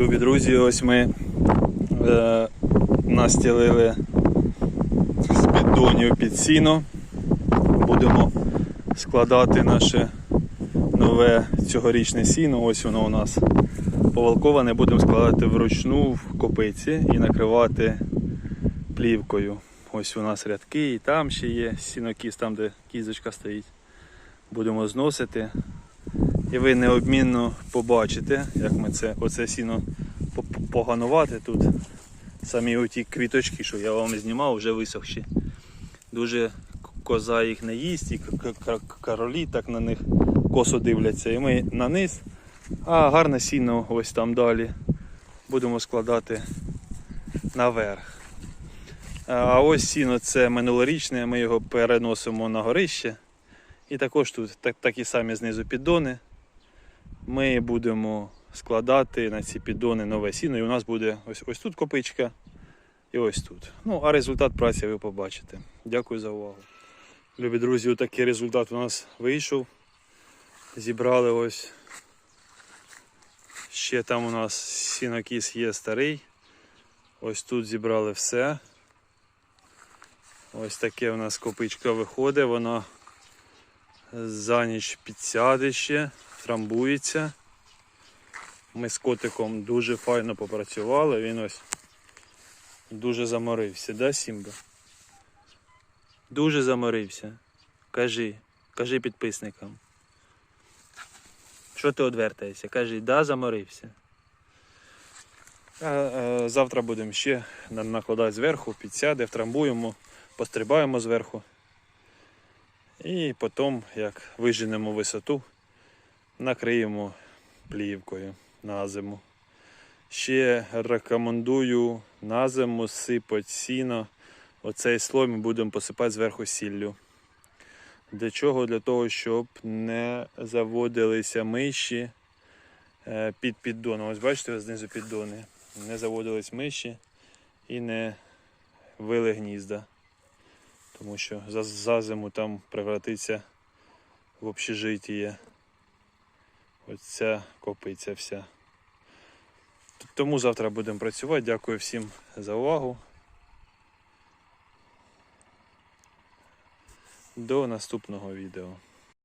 Любі друзі, ось ми е, настілили з піддонів під сіно. Будемо складати наше нове цьогорічне сіно. Ось воно у нас повалковане. Будемо складати вручну в копиці і накривати плівкою. Ось у нас рядки і там ще є сінокіс, там де кізочка стоїть. Будемо зносити. І ви неодмінно побачите, як ми це оце сіно поганувати тут. Самі оті квіточки, що я вам знімав, вже висохші. Дуже коза їх не їсть, і королі так на них косо дивляться. І ми на низ, а гарне сіно ось там далі будемо складати наверх. А ось сіно це минулорічне, ми його переносимо на горище. І також тут так, такі самі знизу піддони. Ми будемо складати на ці піддони нове сіно, і у нас буде ось, ось тут копичка і ось тут. Ну, а результат праці ви побачите. Дякую за увагу. Любі друзі, такий результат у нас вийшов. Зібрали ось. Ще там у нас сінокіс є старий. Ось тут зібрали все. Ось таке у нас копичка виходить, вона за ніч підсяде ще, трамбується. Ми з котиком дуже файно попрацювали, він ось дуже заморився, да, Сімба? Дуже заморився. Кажи, кажи підписникам. Що ти одвертаєшся? Кажи, да, заморився. А, завтра будемо ще на- накладати зверху, підсяде, втрамбуємо, пострибаємо зверху. І потім, як виженемо висоту, накриємо плівкою на зиму. Ще рекомендую на зиму сипати сіно. Оцей слой ми будемо посипати зверху сіллю. Для чого? Для того, щоб не заводилися миші е, під піддоном. Ось бачите, знизу піддони. Не заводились миші і не вили гнізда тому що за, за зиму там превратиться в общежитіє. Оця копиця вся. Тому завтра будемо працювати. Дякую всім за увагу. До наступного відео.